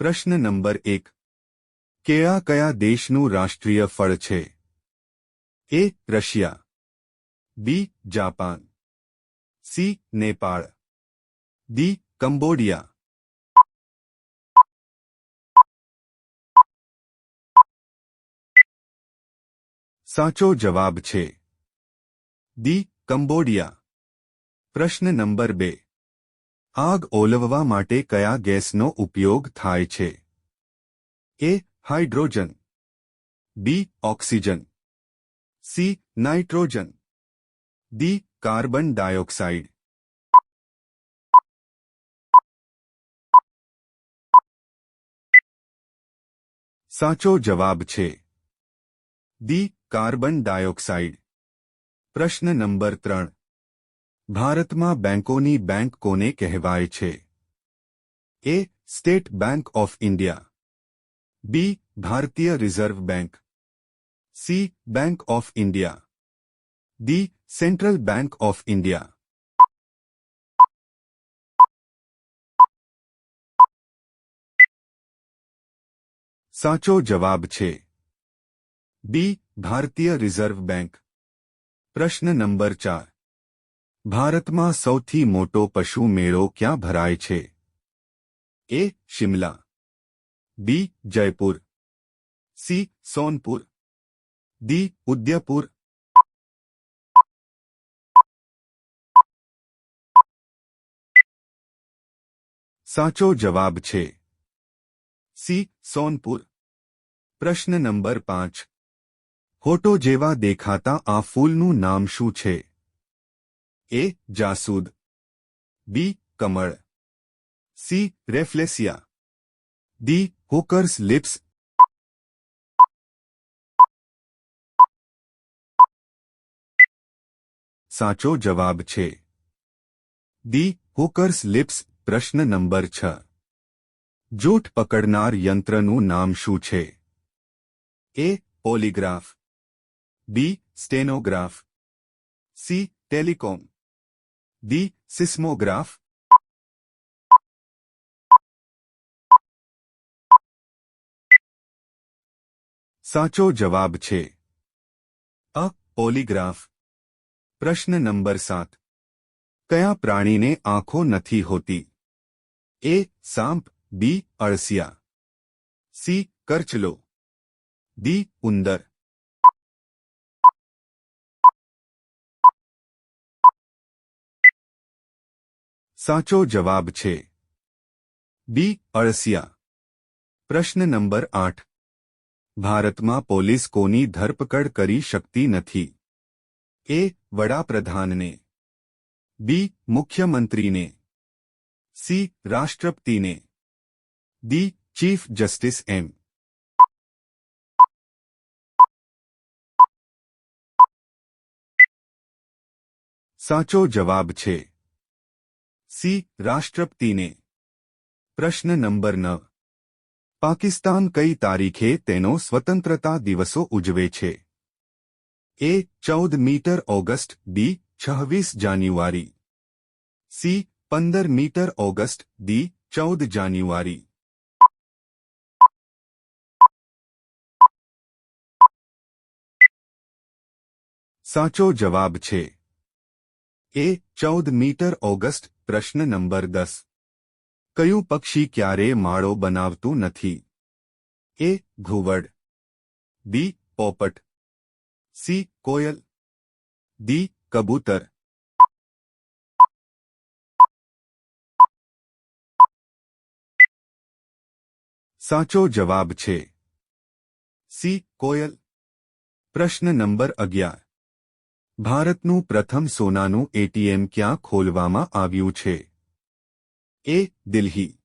પ્રશ્ન નંબર એક કયા કયા દેશનું રાષ્ટ્રીય ફળ છે A Russia B Japan C Nepal D Cambodia સાચો જવાબ છે દી કંબોડિયા પ્રશ્ન નંબર બે આગ ઓલવવા માટે કયા ગેસનો ઉપયોગ થાય છે A hydrogen B oxygen C nitrogen D carbon dioxide સાચો જવાબ છે દી કાર્બન ડાયોક્સાઇડ પ્રશ્ન નંબર ત્રણ भारत में बैंकों बैंक को कहवाय A State Bank of India B Bharatiya Reserve Bank C Bank of India D Central Bank of India साचो जवाब छे बी भारतीय रिजर्व बैंक प्रश्न नंबर चार भारत में सौथी मोटो पशु मेड़ो क्या भराय A Shimla B Jaipur C Sonpur D Udaipur साचो जवाब छे सी सोनपुर प्रश्न नंबर पांच होटो जेवा देखाता आ फूल नाम शू है ए जासूद बी कमर C rafflesia D hooker's lips साचो जवाब छे दी होकर्स लिप्स प्रश्न नंबर छ जूठ पकड़नार यंत्र नाम शू छे A polygraph B stenograph C telecom D seismograph साचो जवाब छे अ पॉलीग्राफ प्रश्न नंबर सात कया प्राणी ने आंखों नहीं होती ए सांप बी अड़सिया सी करचलो डी उंदर साचो जवाब छे बी अड़सिया प्रश्न नंबर आठ भारत में पोलिस को धरपकड़ करी शकती नथी ए वडाप्रधान ने बी मुख्यमंत्री ने सी राष्ट्रपति ने दी चीफ जस्टिस एम साचो जवाब छे સી રાષ્ટ્રપતિને પ્રશ્ન નંબર નવ પાકિસ્તાન કઈ તારીખે તેનો સ્વતંત્રતા દિવસો ઉજવે છે એ ચૌદ મીટર ઓગસ્ટ બી છવ્વીસ જાન્યુઆરી સી પંદર મીટર ઓગસ્ટ દી ચૌદ જાન્યુઆરી સાચો જવાબ છે એ ચૌદ મીટર ઓગસ્ટ प्रश्न नंबर दस क्यू पक्षी क्यारे मड़ो बनावतू नहीं ए घुवड़ बी पोपट सी कोयल दी कबूतर साचो जवाब छे सी कोयल प्रश्न नंबर अगियार ભારતનું પ્રથમ સોનાનું એટીએમ ક્યાં ખોલવામાં આવ્યું છે A Delhi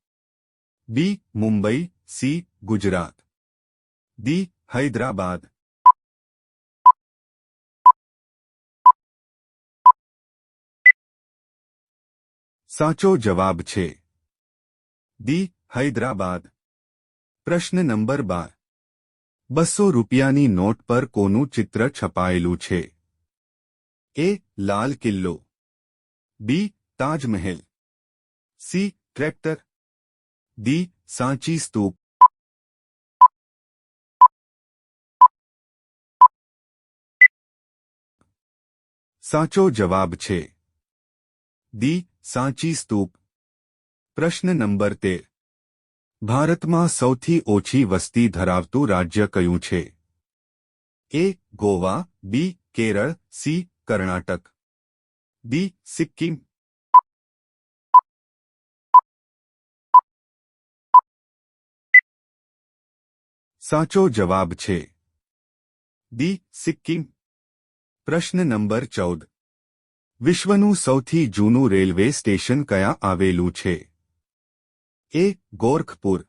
B Mumbai C Gujarat D Hyderabad સાચો જવાબ છે ડી હૈદરાબાદ પ્રશ્ન નંબર 12 ₹200 ની નોટ પર કોનું ચિત્ર છપાયેલું છે A Lal Killo B Taj Mahal C tractor D Sanchi Stupa साचो जवाब छे दी सांची स्तूप प्रश्न नंबर तेर भारत में सौथी ओछी वस्ती धरावतु राज्य क्यू छे A Goa B Kerala C Karnataka B Sikkim સાચો જવાબ છે દી સિક્કિમ પ્રશ્ન નંબર ચૌદ વિશ્વનું સૌથી જૂનું રેલવે સ્ટેશન કયા આવેલું છે A Gorakhpur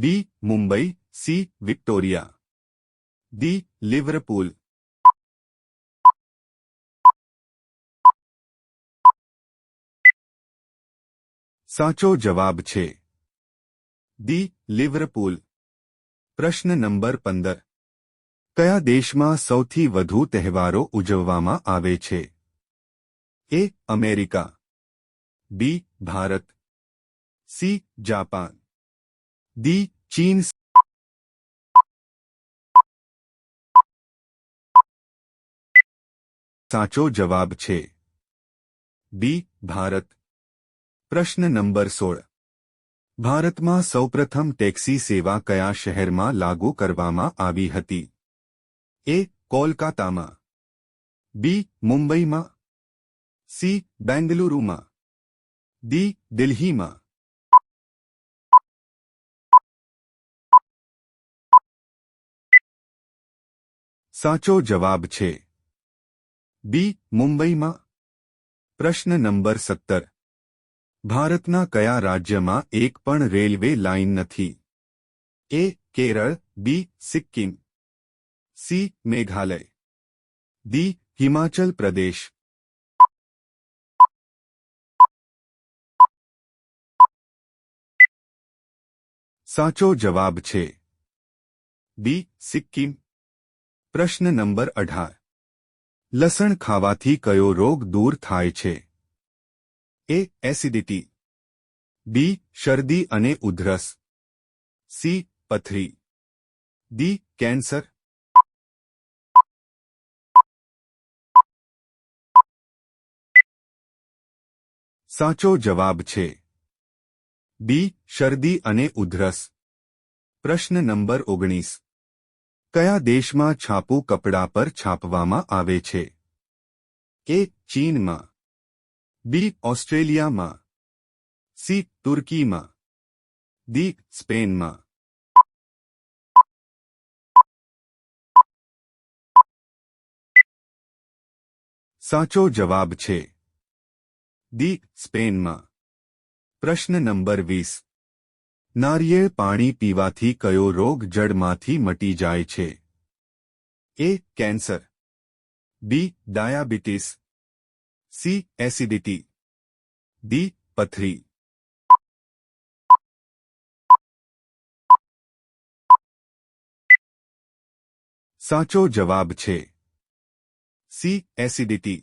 B Mumbai C Victoria D Liverpool साचो जवाब छे डी लिवरपूल प्रश्न नंबर 15 કયા દેશ માં સૌથી વધુ તહેવારો ઉજવવામાં આવે છે A America B Bharat C Japan D ચીન સાચો જવાબ છે બી ભારત प्रश्न नंबर सोल भारत में सौ प्रथम टैक्सी सेवा कया शहर में लागू कर कोलकाता में बी मुंबई में सी बेंगलुरु में डी दिल्ली में साचो जवाब छे बी मुंबई में प्रश्न नंबर सत्तर ભારતના કયા રાજ્યમાં એક પણ રેલવે લાઇન નથી A Kerala B Sikkim C Meghalaya D Himachal પ્રદેશ સાચો જવાબ છે બી સિક્કિમ પ્રશ્ન નંબર અઢાર લસણ ખાવાથી કયો રોગ દૂર થાય છે એ એસિડિટી બી શરદી અને ઉધરસ સી પથરી દી કેન્સર સાચો જવાબ છે બી શરદી અને ઉધરસ પ્રશ્ન નંબર ઓગણીસ કયા દેશમાં છાપું કપડા પર છાપવામાં આવે છે એ ચીનમાં બી ઓસ્ટ્રેલિયામાં સી તુર્કીમાં દી સ્પેનમાં સાચો જવાબ છે દી સ્પેનમાં પ્રશ્ન નંબર વીસ નારિયેળ પાણી પીવાથી કયો રોગ જડમાંથી મટી જાય છે A cancer B diabetes C acidity D પથરી સાચો જવાબ છે સી એસિડિટી